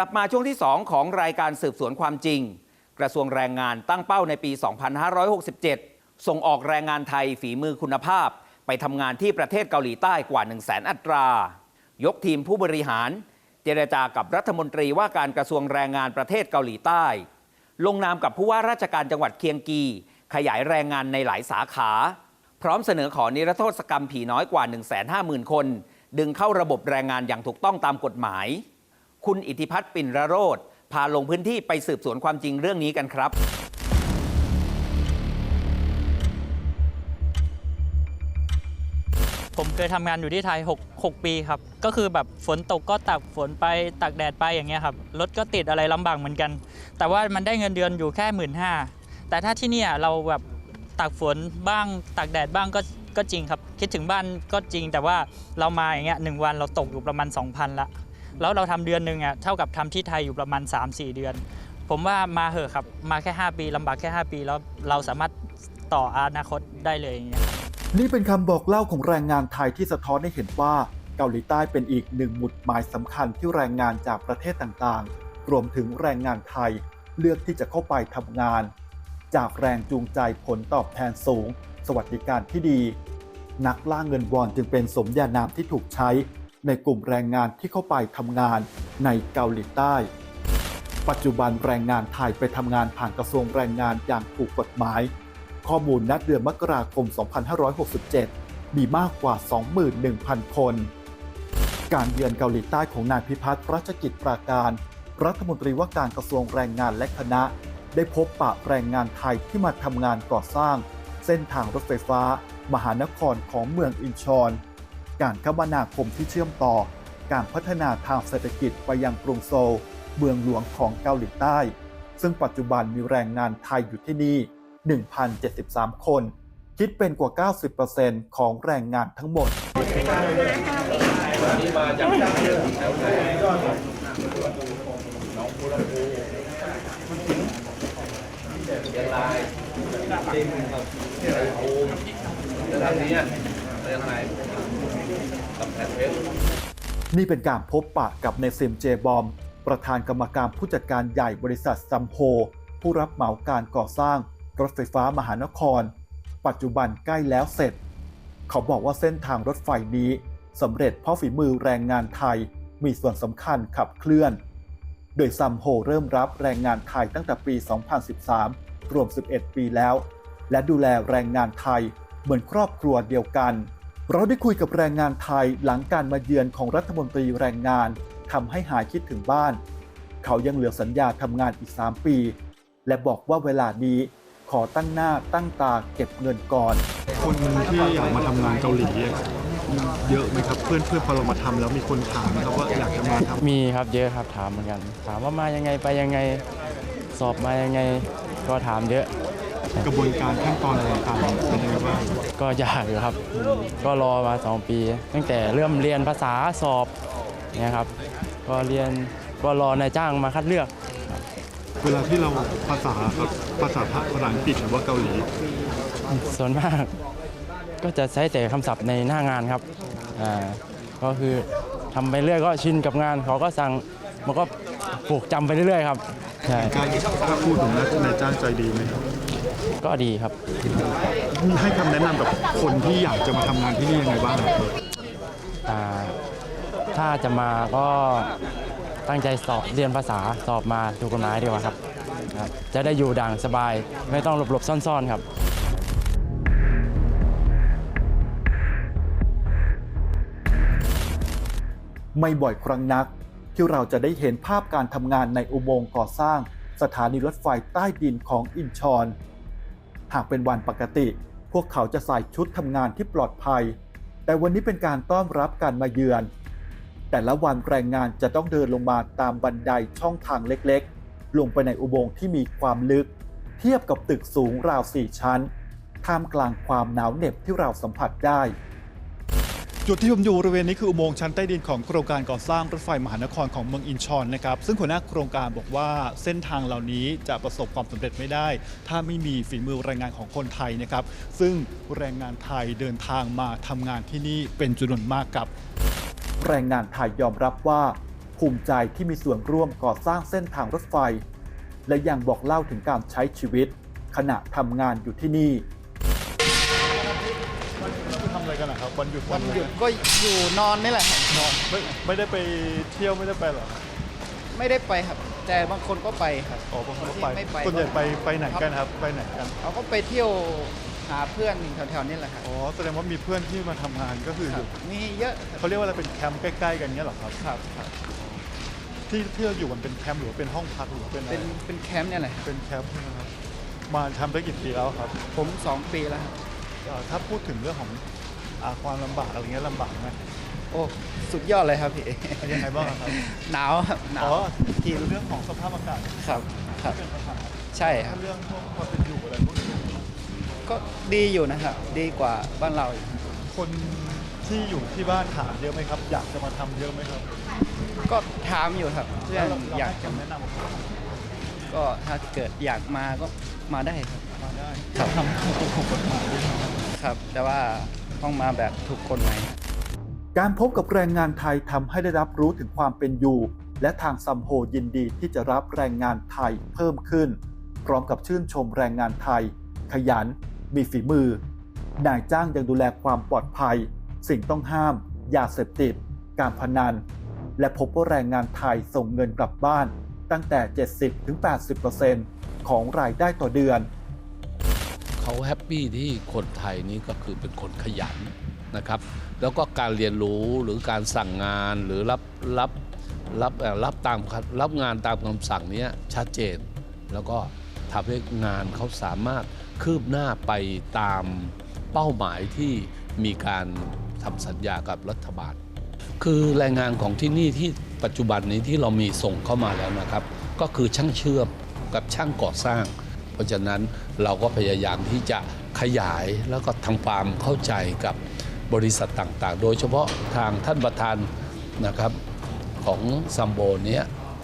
กลับมาช่วงที่ 2 ของรายการสืบสวนความจริง กระทรวงแรงงานตั้งเป้าในปี 2567 ส่งออกแรงงานไทยฝีมือคุณภาพ ไปทำงานที่ประเทศเกาหลีใต้กว่า 1 0 0 0 0แอัตรา ยกทีมผู้บริหาร เจรจากับรัฐมนตรีว่าการกระทรวงแรงงานประเทศเกาหลีใต้ ลงนามกับผู้ว่าราชการจังหวัดเคียงกี ขยายแรงงานในหลายสาขา พร้อมเสนอขอนิรโทษกรรมผีน้อยกว่า 150,000 คน ดึงเข้าระบบแรงงานอย่างถูกต้องตามกฎหมาย คุณอิทธิพัฒน์ปิ่นระโรธพาลงพื้นที่ไปสืบสวนความจริงเรื่องนี้กันครับ ผมเคยทำงานอยู่ที่ไทย6 6ปีครับ ก็คือแบบฝนตกก็ตากฝนไปตากแดดไปอย่างเงี้ยครับ รถก็ติดอะไรลำบากเหมือนกัน แต่ว่ามันได้เงินเดือนอยู่แค่หมื่นห้าแต่ถ้าที่เนี่ยเราแบบตากฝนบ้างตากแดดบ้างก็ก็จริงครับ คิดถึงบ้านก็จริงแต่ว่าเรามาอย่างเงี้ยหนึ่งวันเราตกอยู่ประมาณ 2,000ละ แล้วเราทำเดือนหนึ่งอะเท่ากับทำที่ไทยอยู่ประมาณ 3-4 เดือน ผมว่ามาเหอะครับ มาแค่ 5 ปีลำบากแค่ 5 ปีแล้วเราสามารถต่ออนาคตได้เลยอย่างเงี้ยนี่เป็นคำบอกเล่าของแรงงานไทยที่สะท้อนให้เห็นว่าเกาหลีใต้เป็นอีกหนึ่งหมุดหมายสำคัญที่แรงงานจากประเทศต่างๆ รวมถึงแรงงานไทยเลือกที่จะเข้าไปทำงาน จากแรงจูงใจผลตอบแทนสูง สวัสดิการที่ดี นักล่าเงินวอนจึงเป็นสมญานามที่ถูกใช้ ในกลุ่มแรงงานที่เข้าไปทำงานในเกาหลีใต้ ปัจจุบันแรงงานไทยไปทำงานผ่านกระทรวงแรงงานอย่างถูกกฎหมาย ข้อมูลณเดือนมกราคม 2567 มีมากกว่า 21,000 คน การเยือนเกาหลีใต้ของนายพิพัฒน์รัชกิจปราการ รัฐมนตรีว่าการกระทรวงแรงงานและคณะ ได้พบปะแรงงานไทยที่มาทำงานก่อสร้าง เส้นทางรถไฟฟ้า มหานครของเมืองอินชอน การคมนาคมที่เชื่อมต่อ การพัฒนาทางเศรษฐกิจไปยังกรุงโซล เมืองหลวงของเกาหลีใต้ ซึ่งปัจจุบันมีแรงงานไทยอยู่ที่นี่ 1,073 คน คิดเป็นกว่า 90%ของแรงงานทั้งหมดนี่เนี่เป็นการพบปะกับในซิมเจบอม ประธานกรรมการผู้จัดการใหญ่บริษัทซัมโพผู้รับเหมาการก่อสร้างรถไฟฟ้ามหานคร ปัจจุบันใกล้แล้วเสร็จ เขาบอกว่าเส้นทางรถไฟนี้สำเร็จเพราะฝีมือแรงงานไทยมีส่วนสำคัญขับเคลื่อน โดยซัมโฮเริ่มรับแรงงานไทยตั้งแต่ปี 2013 รวม 11 ปีแล้ว และดูแลแรงงานไทยเหมือนครอบครัวเดียวกัน เราได้คุยกับแรงงานไทยหลังการมาเยือนของรัฐมนตรีแรงงานทำให้หายคิดถึงบ้าน เขายังเหลือสัญญาทำงานอีก 3 ปี และบอกว่าเวลานี้ขอตั้งหน้าตั้งตาเก็บเงินก่อน คนที่อยากมาทำงานเกาหลีอะเยอะไหมครับเพื่อนเพื่อนพอเรามาทำแล้วมีคนถามไหมครับว่าอยากจะมาทำมีครับเยอะครับถามเหมือนกัน ถามว่ามายังไงไปยังไงสอบมายังไงก็ถามเยอะ กระบวนการขั้นตอนอะไรต่างๆเป็นยังไงบ้างก็ยากอยู่ครับ ก็รอมา 2 ปี ตั้งแต่เริ่มเรียนภาษาสอบเนี่ยครับ ก็เรียนก็รอนายจ้างมาคัดเลือก เวลาที่เราภาษาครับภาษาภาษาอังกฤษหรือว่าเกาหลี ส่วนมากก็จะใช้แต่คำศัพท์ในหน้างานครับอ่าก็คือทำไปเรื่อยก็ชินกับงานเขาก็สั่งมันก็ผูกจำไปเรื่อยๆครับใช่การถ้าพูดถึงแล้วนายจ้างใจดีไหมครับ ก็ดีครับ ให้คำแนะนำกับคนที่อยากจะมาทำงานที่นี่ยังไงบ้างครับอ่าถ้าจะมาก็ตั้งใจสอบเรียนภาษาสอบมาถูกกฎหมายดีกว่าครับครับ จะได้อยู่ดังสบายไม่ต้องหลบๆซ่อนๆครับ ไม่บ่อยครั้งนัก ที่เราจะได้เห็นภาพการทำงานในอุโมงค์ก่อสร้าง สถานีรถไฟใต้ดินของอินชอน หากเป็นวันปกติ พวกเขาจะใส่ชุดทำงานที่ปลอดภัย แต่วันนี้เป็นการต้อนรับการมาเยือน แต่ละวันแรงงานจะต้องเดินลงมาตามบันไดช่องทางเล็กๆ ลงไปในอุโมงค์ที่มีความลึก เทียบกับตึกสูงราวสี่ชั้น ท่ามกลางความหนาวเหน็บที่เราสัมผัสได้ จุดที่ผมอยู่บริเวณนี้คืออุโมงค์ชั้นใต้ดินของโครงการก่อสร้างรถไฟมหานครของเมืองอินชอนนะครับซึ่งหัวหน้าโครงการบอกว่าเส้นทางเหล่านี้จะประสบความสำเร็จไม่ได้ ถ้าไม่มีฝีมือแรงงานของคนไทยนะครับซึ่งแรงงานไทยเดินทางมาทำงานที่นี่เป็นจำนวนมากครับ แรงงานไทยยอมรับว่า ภูมิใจที่มีส่วนร่วมก่อสร้างเส้นทางรถไฟ และยังบอกเล่าถึงการใช้ชีวิต ขณะทำงานอยู่ที่นี่ กันนะครับวันหยุดวันหยุดก็อยู่นอนนี่แหละครับนอนไม่ไม่ได้ไปเที่ยวไม่ได้ไปเหรอไม่ได้ไปครับ แต่บางคนก็ไปครับอ๋อบางคนก็ที่ไปไม่ไปส่วนใหญ่ไปไปไหนครับกันครับไปไหนกันเขาก็ไปเที่ยวหาเพื่อนแถวๆนี่แหละครับอ๋อแสดงว่ามีเพื่อนที่มาทำงานก็คืออยู่มีเยอะครับเขาเรียกว่าอะไรเป็นแคมป์ใกล้ๆกันเนี้ยเหรอครับ ครับครับที่ที่เราอยู่มันเป็นแคมป์หรือว่าเป็นห้องพักหรือว่าเป็นอะไรเป็นเป็นแคมป์เนี่ยแหละครับเป็นแคมป์ใช่ไหมครับมาทำได้กี่ปีแล้วครับผมสองปีแล้วครับ เอ่อถ้าพูดถึงเรื่องของ อาความลำบากอะไรเงี้ยลำบากไหมโอ้สุดยอดเลยครับพี่ยังไงบ้างครับหนาวครับหนาวอ๋อที่คือเรื่องของสภาพอากาศครับครับ เป็นปัญหาใช่ครัถ้าบเรื่องพวกความเป็นอยู่อะไรพวกนี้ก็ดีอยู่นะครับ ดีกว่าบ้านเราอีกคนที่อยู่ที่บ้านถามเยอะไหมครับ อยากจะมาทำเยอะไหมครับก็ถามอยู่ครับเพื่อนแล้วเราอยากให้จะคำแนะนำก็ถ้าเกิดอยากมาก็มาได้ครับ มาได้ครับ ทำถูกกฎหมายด้วยนะครับ ครับ แต่ว่า ต้องมาแบบถูกกฎหมายการพบกับแรงงานไทยทำให้ได้รับรู้ถึงความเป็นอยู่ และทางซัมโฮยินดีที่จะรับแรงงานไทยเพิ่มขึ้น พร้อมกับชื่นชมแรงงานไทย ขยัน มีฝีมือ นายจ้างยังดูแลความปลอดภัย สิ่งต้องห้าม ยาเสพติด การพนัน และพบว่าแรงงานไทยส่งเงินกลับบ้าน ตั้งแต่ 70-80%ของรายได้ต่อเดือน เขาแฮปปี้ที่คนไทยนี่ก็คือเป็นคนขยันนะครับ แล้วก็การเรียนรู้หรือการสั่งงานหรือรับรับรับรับตามรับงานตามคำสั่งนี้ชัดเจน แล้วก็ทำให้งานเขาสามารถคืบหน้าไปตามเป้าหมายที่มีการทำสัญญากับรัฐบาล คือแรงงานของที่นี่ที่ปัจจุบันนี้ที่เรามีส่งเข้ามาแล้วนะครับ ก็คือช่างเชื่อมกับช่างก่อสร้าง ราะฉะนั้นเราก็พยายามที่จะขยายแล้วก็ทำความเข้าใจกับบริษัทต่างๆ โดยเฉพาะทางท่านประธานนะครับของซัมโบเนี้ย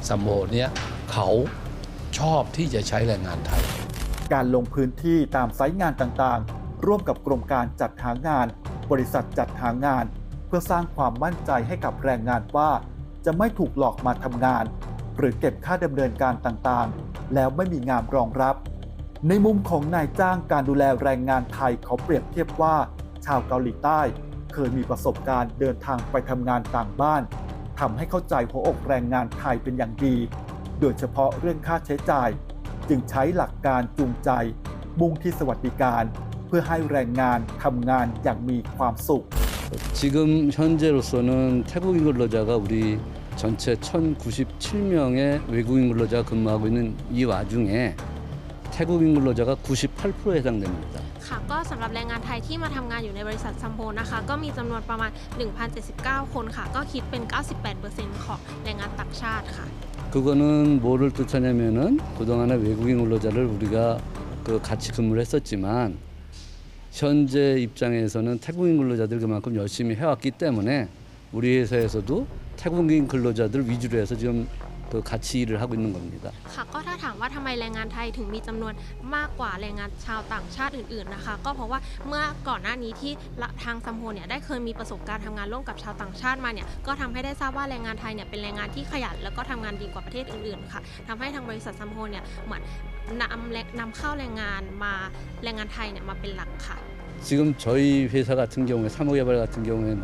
ซัมโบเนี้ยเขาชอบที่จะใช้แรงงานไทย การลงพื้นที่ตามไซต์งานต่างๆ ร่วมกับกรมการจัดหางาน บริษัทจัดหางาน เพื่อสร้างความมั่นใจให้กับแรงงานว่า จะไม่ถูกหลอกมาทำงาน หรือเก็บค่าดำเนินการต่างๆ แล้วไม่มีงานรองรับ ในมุมของนายจ้างการดูแลแรงงานไทยเขาเปรียบเทียบว่า ชาวเกาหลีใต้ เคยมีประสบการณ์เดินทางไปทำงานต่างบ้านทำให้เข้าใจหัวอกแรงงานไทยเป็นอย่างดี โดยเฉพาะเรื่องค่าใช้จ่าย จึงใช้หลักการจูงใจ มุ่งที่สวัสดิการ เพื่อให้แรงงานทำงานอย่างมีความสุข 지금 현재로서는 태국인 근로자가 우리 전체 1,097명의 외국인 근로자가 근무하고 있는 이 와중에 태국인 근로자가 98%에 해당됩니다. ค่ะก็สำหรับแรงงานไทยที่มาทำงานอยู่ในบริษัทซัมโพนะคะ ก็มีจำนวนประมาณ 1,079 คนค่ะ ก็คิดเป็น 98%ของแรงงานต่างชาติค่ะ 그거는 뭐를 뜻하냐면은 그동안에 외국인 근로자를 우리가 그 같이 근무를 했었지만 현재 입장에서는 태국인 근로자들 그만큼 열심히 해왔기 때문에 우리 회사에서도 태국인 근로자들 위주로 해서 지금 그 같이 일을 하고 있는 겁니다. ค่ะ ก็ถ้าถามว่าทำไมแรงงานไทยถึงมีจำนวนมากกว่าแรงงานชาวต่างชาติอื่น ๆนะคะ ก็เพราะว่าเมื่อก่อนหน้านี้ที่ละทางซัมโพเนี่ยได้เคยมีประสบการณ์ทำงานร่วมกับชาวต่างชาติมาเนี่ยก็ทำให้ได้ทราบว่าแรงงานไทยเนี่ยเป็นแรงงานที่ขยันแล้วก็ทำงานดีกว่าประเทศอื่น ๆ ค่ะทำให้ทางบริษัทซัมโพเนี่ยเหมือนนำแรงนำเข้าแรงงานมาแรงงานไทยเนี่ยมาเป็นหลักค่ะ 지금 저희 회사 같은 경우에 사무개발 같은 경우에는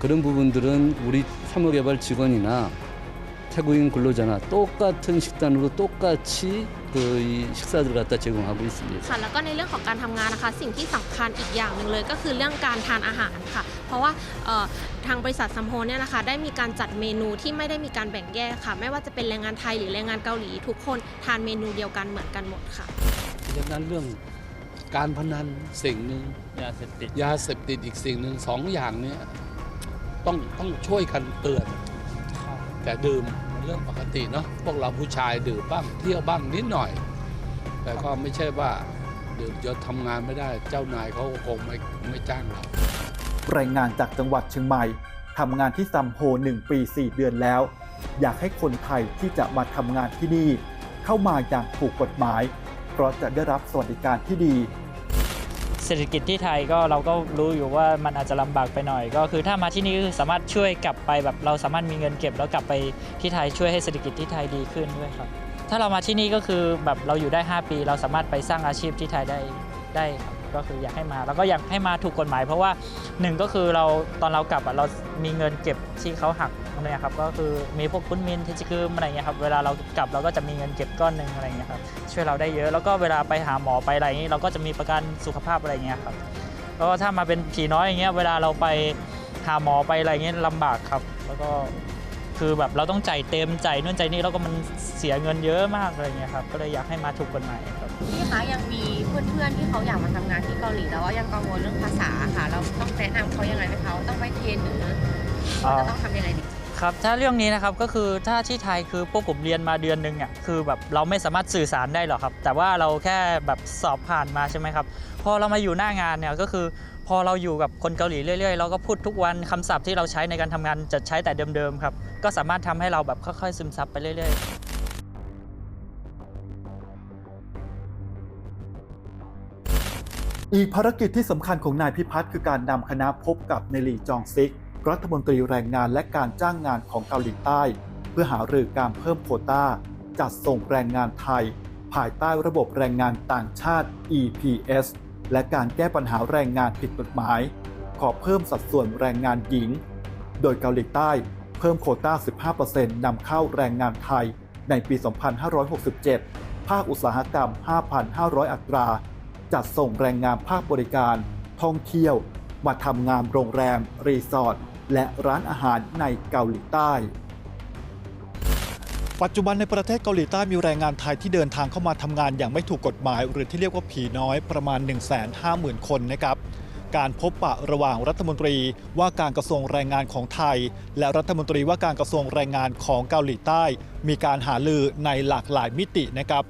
그런 부분들은 우리 사무개발 직원이나 태국인 근로자나 똑같은 식단으로 똑같이 그 이 식사들 갖다 제공하고 있습니다. ค่ะ แล้วก็ในเรื่องของการทำงานนะคะ สิ่งที่สำคัญอีกอย่างหนึ่งเลยก็คือเรื่องการทานอาหารค่ะ เพราะว่าเอ่อทางบริษัทซัมโพเนี่ยนะคะ ได้มีการจัดเมนูที่ไม่ได้มีการแบ่งแยกค่ะ ไม่ว่าจะเป็นแรงงานไทยหรือแรงงานเกาหลี ทุกคนทานเมนูเดียวกันเหมือนกันหมดค่ะ ดังนั้นเรื่องการพนันสิ่งหนึ่ง ยาเสพติด ยาเสพติดอีกสิ่งหนึ่งสองอย่างเนี้ย ต้องต้องช่วยกันเตือน แต่ดื่มมันเรื่องปกติเนาะพวกเราผู้ชายดื่มบ้างเที่ยวบ้างนิดหน่อย แต่ก็ไม่ใช่ว่าดื่มจนทำงานไม่ได้เจ้านายเขาก็คงไม่ไม่จ้างเรารายงานจากจังหวัดเชียงใหม่ทำงานที่ซัมโฮ1ปี 4 เดือนแล้ว อยากให้คนไทยที่จะมาทำงานที่นี่ เข้ามาอย่างถูกกฎหมาย เพราะจะได้รับสวัสดิการที่ดี เศรษฐกิจที่ไทยก็เราก็รู้อยู่ว่ามันอาจจะลำบากไปหน่อย ก็คือถ้ามาที่นี่ก็คือสามารถช่วยกลับไปแบบเราสามารถมีเงินเก็บแล้วกลับไปที่ไทยช่วยให้เศรษฐกิจที่ไทยดีขึ้นด้วยครับถ้าเรามาที่นี่ก็คือแบบเราอยู่ได้ 5 ปี เราสามารถไปสร้างอาชีพที่ไทยได้ได้ครับ ก็คืออยากให้มา แล้วก็อยากให้มาถูกกฎหมาย เพราะว่าหนึ่งก็คือเราตอนเรากลับเรามีเงินเก็บที่เขาหักเนี่ยครับก็คือมีพวกคุณมินเทชคืมอะไรเงี้ยครับเวลาเรากลับเราก็จะมีเงินเก็บก้อนหนึ่งอะไรเงี้ยครับช่วยเราได้เยอะแล้วก็เวลาไปหาหมอไปอะไรอย่างนี้เราก็จะมีประกันสุขภาพอะไรเงี้ยครับแล้วก็ถ้ามาเป็นผีน้อยอย่างเงี้ยเวลาเราไปหาหมอไปอะไรเงี้ยลำบากครับ แล้วก็คือแบบเราต้องจ่ายเต็มจ่ายนู่นจ่ายนี่แล้วก็มันเสียเงินเยอะมากอะไรเงี้ยครับก็เลยอยากให้มาถูกกฎหมายครับ พี่คะยังมีเพื่อนๆที่เขาอยากมาทำงานที่เกาหลีแต่ว่ายังกังวลเรื่องภาษาค่ะ เราต้องแนะนำเขายังไงไหมคะว่าต้องไปเทรนหรือว่าจะต้องทำยังไงดีครับถ้าเรื่องนี้นะครับก็คือถ้าที่ไทยคือพวกผมเรียนมาเดือนหนึ่งอะคือแบบเราไม่สามารถสื่อสารได้หรอกครับ แต่ว่าเราแค่แบบสอบผ่านมาใช่ไหมครับพอเรามาอยู่หน้างานเนี่ยก็คือ พอเราอยู่กับคนเกาหลีเรื่อยๆ เราก็พูดทุกวันคำศัพท์ที่เราใช้ในการทำงานจะใช้แต่เดิมๆครับก็สามารถทำให้เราแบบค่อยๆซึมซับไปเรื่อยๆ อีกภารกิจที่สำคัญของนายพิพัฒน์คือการนำคณะพบกับเนลีจองซิก รัฐมนตรีแรงงานและการจ้างงานของเกาหลีใต้ เพื่อหารือการเพิ่มโควตาจัดส่งแรงงานไทย ภายใต้ระบบแรงงานต่างชาติ EPS และการแก้ปัญหาแรงงานผิดกฎหมาย ขอเพิ่มสัดส่วนแรงงานหญิง โดยเกาหลีใต้เพิ่มโควตา15%นำเข้าแรงงานไทยในปี 2567 ภาคอุตสาหกรรม 5,500 อัตรา จัดส่งแรงงานภาคบริการ ท่องเที่ยว มาทำงานโรงแรม รีสอร์ท และร้านอาหารในเกาหลีใต้ ปัจจุบันในประเทศเกาหลีใต้มีแรงงานไทยที่เดินทางเข้ามาทำงานอย่างไม่ถูกกฎหมาย หรือที่เรียกว่าผีน้อยประมาณ 150,000 คนนะครับการพบปะระหว่างรัฐมนตรีว่าการกระทรวงแรงงานของไทย และรัฐมนตรีว่าการกระทรวงแรงงานของเกาหลีใต้ มีการหาลือในหลากหลายมิตินะครับ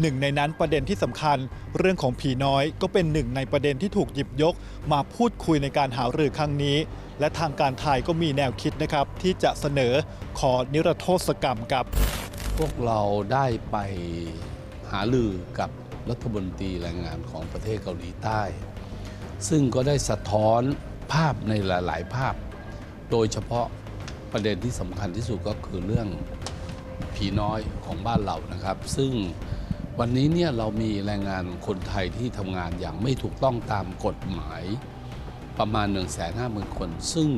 หนึ่งในนั้นประเด็นที่สำคัญ เรื่องของผีน้อยก็เป็นหนึ่งในประเด็นที่ถูกหยิบยก มาพูดคุยในการหารือครั้งนี้ และทางการไทยก็มีแนวคิดนะครับ ที่จะเสนอขอนิรโทษกรรมครับ พวกเราได้ไปหาลือกับรัฐมนตรีแรงงานของประเทศเกาหลีใต้ ซึ่งก็ได้สะท้อนภาพในหลาย ๆ ภาพ โดยเฉพาะประเด็นที่สำคัญที่สุดก็คือเรื่องผีน้อยของบ้านเรานะครับ ซึ่ง วันนี้เนี่ยเรามีแรงงานคนไทยที่ทำงานอย่างไม่ถูกต้องตามกฎหมาย ประมาณ 1 5 0 0 0 0 คน ซึ่ง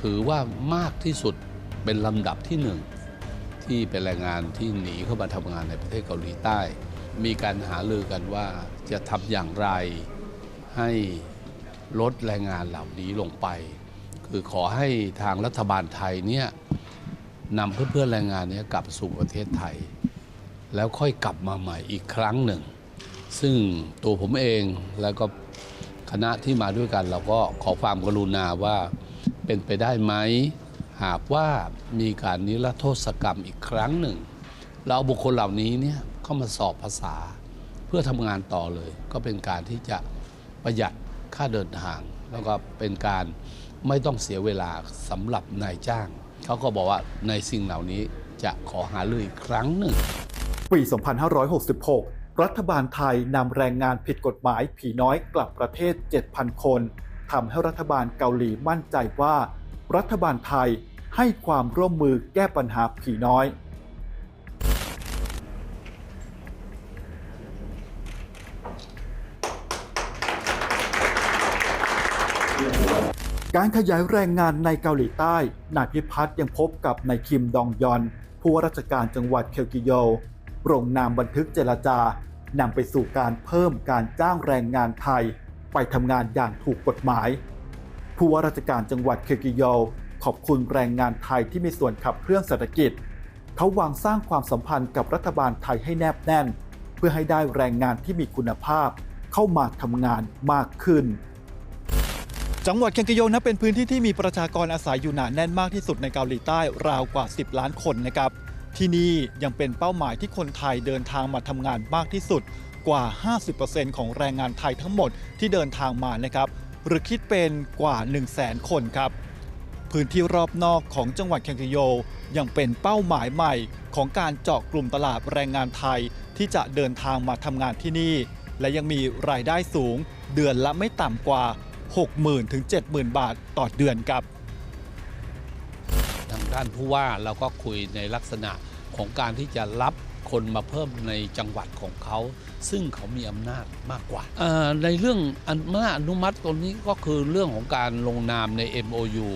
ถือว่ามากที่สุดเป็นลำดับที่หนึ่งที่เป็นแรงงานที่หนีเข้ามาทำงานในประเทศเกาหลีใต้ มีการหาลือกันว่าจะทำอย่างไรให้ลดแรงงานเหล่านี้ลงไป คือขอให้ทางรัฐบาลไทยเนี่ยนำเพื่อนๆแรงงานนี้กลับสู่ประเทศไทย แล้วค่อยกลับมาใหม่อีกครั้งหนึ่ง ซึ่งตัวผมเองแล้วก็คณะที่มาด้วยกัน เราก็ขอความกรุณาว่าเป็นไปได้ไหมหากว่ามีการนิรโทษกรรมอีกครั้งหนึ่ง เราบุคคลเหล่านี้เนี่ยเข้ามาสอบภาษาเพื่อทำงานต่อเลย ก็เป็นการที่จะประหยัดค่าเดินทาง แล้วก็เป็นการไม่ต้องเสียเวลาสำหรับนายจ้าง เขาก็บอกว่าในสิ่งเหล่านี้จะขอหารืออีกครั้งหนึ่ง ปี 2566 รัฐบาลไทยนำแรงงานผิดกฎหมายผีน้อยกลับประเทศ 7,000 คนทำให้รัฐบาลเกาหลีมั่นใจว่า รัฐบาลไทยให้ความร่วมมือแก้ปัญหาผีน้อยการขยายแรงงานในเกาหลีใต้ นายพิพัฒน์ยังพบกับนายคิมดองยอน ผู้ว่าราชการจังหวัดเคลกิโย ลงนามบันทึกเจรจานำไปสู่การเพิ่มการจ้างแรงงานไทย ไปทำงานอย่างถูกกฎหมาย ผู้ว่าราชการจังหวัดเคกิโยขอบคุณแรงงานไทยที่มีส่วนขับเคลื่อนเศรษฐกิจ เขาวางสร้างความสัมพันธ์กับรัฐบาลไทยให้แนบแน่น เพื่อให้ได้แรงงานที่มีคุณภาพ เข้ามาทำงานมากขึ้น จังหวัดเคียงกิโยนับเป็นพื้นที่ที่มีประชากรอาศัยอยู่หนาแน่นมากที่สุดในเกาหลีใต้ราวกว่า 10 ล้านคนนะครับ ที่นี่ยังเป็นเป้าหมายที่คนไทยเดินทางมาทำงานมากที่สุดกว่า 50%ของแรงงานไทยทั้งหมดที่เดินทางมานะครับ หรือคิดเป็นกว่า 1 0 0 0 0แสนคนครับ พื้นที่รอบนอกของจังหวัดเคียงกิโยยังเป็นเป้าหมายใหม่ของการเจาะกลุ่มตลาดแรงงานไทยที่จะเดินทางมาทำงานที่นี่ และยังมีรายได้สูง เดือนละไม่ต่ำกว่า 60,000ถึง70,000 บาทต่อเดือนครับ ทางด้านผู้ว่าเราก็คุยในลักษณะของการที่จะรับคนมาเพิ่มในจังหวัดของเขา ซึ่งเขามีอำนาจมากกว่า ในเรื่องอนุมาอนุมัติตรงนี้ก็คือเรื่องของการลงนามใน MOU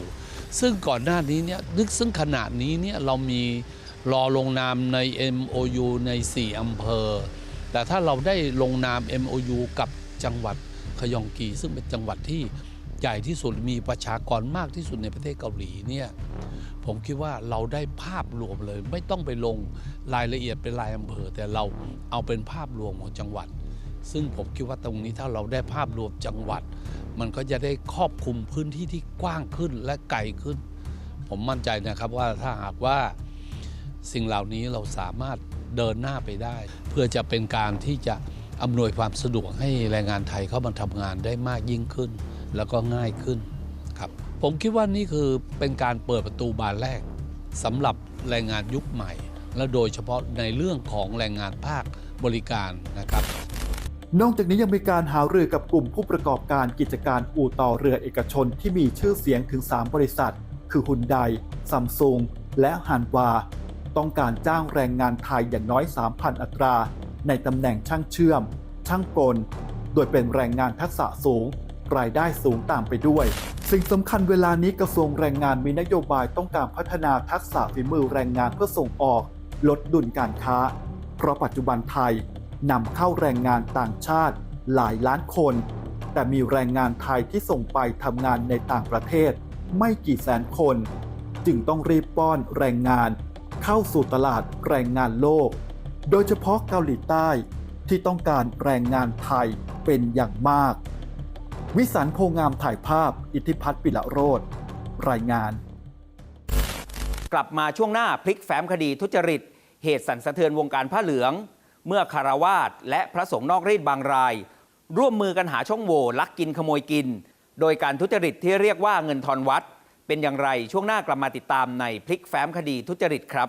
ซึ่งก่อนหน้านี้เนี่ยนึกซึ่งขณะนี้เนี่ยเรามีรอลงนามใน MOU ใน 4 อำเภอ แต่ถ้าเราได้ลงนาม MOU กับจังหวัดขยองกี ซึ่งเป็นจังหวัดที่ใหญ่ที่สุดมีประชากรมากที่สุดในประเทศเกาหลีเนี่ย ผมคิดว่าเราได้ภาพรวมเลย ไม่ต้องไปลงรายละเอียดเป็นรายอำเภอ แต่เราเอาเป็นภาพรวมของจังหวัด ซึ่งผมคิดว่าตรงนี้ถ้าเราได้ภาพรวมจังหวัด มันก็จะได้ครอบคลุมพื้นที่ที่กว้างขึ้นและไกลขึ้น ผมมั่นใจนะครับว่าถ้าหากว่าสิ่งเหล่านี้เราสามารถเดินหน้าไปได้ เพื่อจะเป็นการที่จะอำนวยความสะดวกให้แรงงานไทยเข้ามาทำงานได้มากยิ่งขึ้น แล้วก็ง่ายขึ้น ผมคิดว่านี่คือเป็นการเปิดประตูบานแรกสำหรับแรงงานยุคใหม่ และโดยเฉพาะในเรื่องของแรงงานภาคบริการนะครับ นอกจากนี้ยังมีการหารือกับกลุ่มผู้ประกอบการกิจการอู่ต่อเรือเอกชนที่มีชื่อเสียงถึง 3 บริษัท คือฮุนไดซัมซุงและฮันวา ต้องการจ้างแรงงานไทยอย่างน้อย 3,000 อัตรา ในตำแหน่งช่างเชื่อม ช่างกล โดยเป็นแรงงานทักษะสูง รายได้สูงตามไปด้วย สิ่งสำคัญเวลานี้กระทรวงแรงงานมีนโยบายต้องการพัฒนาทักษะฝีมือแรงงานเพื่อส่งออก ลดดุลการค้า เพราะปัจจุบันไทยนำเข้าแรงงานต่างชาติหลายล้านคน แต่มีแรงงานไทยที่ส่งไปทำงานในต่างประเทศ ไม่กี่แสนคน จึงต้องรีบป้อนแรงงาน เข้าสู่ตลาดแรงงานโลก โดยเฉพาะเกาหลีใต้ที่ต้องการแรงงานไทยเป็นอย่างมาก วิสันโพงามถ่ายภาพ อิทธิพัฒน์ปิละโรธรายงาน กลับมาช่วงหน้าพลิกแฟ้มคดีทุจริต เหตุสั่นสะเทือนวงการผ้าเหลือง เมื่อคารวาสและพระสงฆ์นอกรีดบางราย ร่วมมือกันหาช่องโหว่ลักกินขโมยกิน โดยการทุจริตที่เรียกว่าเงินทอนวัด เป็นอย่างไรช่วงหน้ากลับมาติดตามในพลิกแฟ้มคดีทุจริตครับ